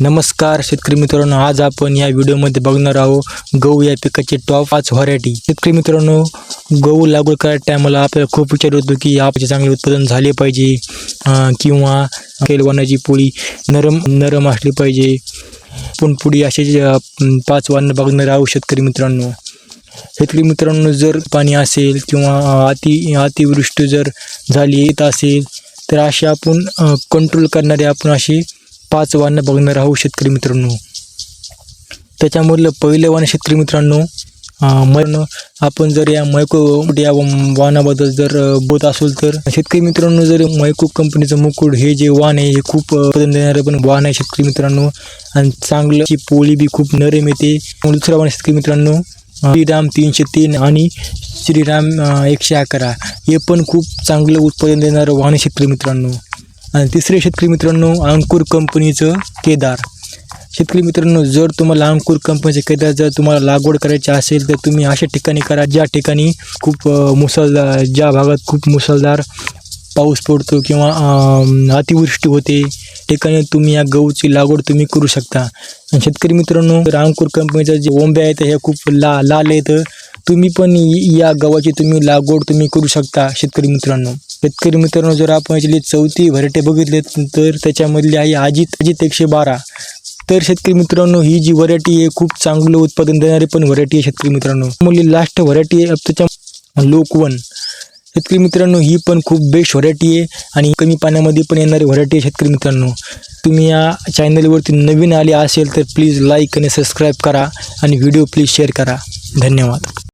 नमस्कार शेतकरी मित्रांनो आज आपण या व्हिडिओमध्ये बघणार आहोत गहू या पिकाचे टॉप पाच व्हरायटी शेतकरी मित्रांनो गहू लागवड करायच्या टायमाला आपल्याला खूप विचार होतो की आपले चांगले उत्पादन झाले पाहिजे किंवा केलवानाची पोळी नरम नरम असली पाहिजे. पण पुढे असे जे, पाच वाहनं बघणार आहोत शेतकरी मित्रांनो. शेतकरी मित्रांनो जर पाणी असेल किंवा अति अतिवृष्टी जर झाली येत असेल तर असे आपण कंट्रोल करणारे आपण अशी पाच वाणं बघणार आहोत शेतकरी मित्रांनो. त्याच्यामधलं पहिलं वान शेतकरी मित्रांनो मन आपण जर या मैको या वाहनाबद्दल जर बोलत असेल तर शेतकरी मित्रांनो जर मैको कंपनीचं मुकुड हे जे वाहन आहे हे खूप उत्पादन देणारं पण वाहन आहे शेतकरी मित्रांनो. आणि चांगलं पोळी बी खूप नरम येते. दुसरं वाहन शेतकरी मित्रांनो श्रीराम तीनशे तीन आणि श्रीराम एकशे अकरा. हे पण खूप चांगलं उत्पादन देणारं वाहन आहे शेतकरी मित्रांनो. आणि तिसरे शेतकरी मित्रांनो अंकुर कंपनीचं केदार. शेतकरी मित्रांनो जर तुम्हाला अंकुर कंपनीचे केदार जर तुम्हाला लागवड करायची असेल तर तुम्ही अशा ठिकाणी करा ज्या ठिकाणी खूप मुसळधार ज्या भागात खूप मुसळधार पाऊस पडतो किंवा अतिवृष्टी होते ठिकाणी तुम्ही या गहूची लागवड तुम्ही करू शकता. आणि शेतकरी मित्रांनो रामकूर कंपनीचं जे ओंब्या आहेत हे खूप ला लाल आहेत तुम्ही पण या गव्हाची तुम्ही लागवड तुम्ही करू शकता शेतकरी मित्रांनो. शेतकरी मित्रांनो जर आपण याच्यातली चौथी व्हरायटी बघितले तर त्याच्यामधली आहे अजित अजित एकशे बारा. तर शेतकरी मित्रांनो ही जी व्हरायटी आहे खूप चांगलं उत्पादन देणारी पण व्हरायटी आहे शेतकरी मित्रांनो. मुली लास्ट व्हरायटी आहे त्याच्या लोकवन शेतकरी मित्रांनो ही पण खूप बेस्ट व्हरायटी आहे आणि कमी पाण्यामध्ये पण येणारी व्हरायटी आहे शेतकरी मित्रांनो. तुम्ही या चॅनलवरती नवीन आले असेल तर प्लीज लाईक आणि सबस्क्राईब करा आणि व्हिडिओ प्लीज शेअर करा. धन्यवाद.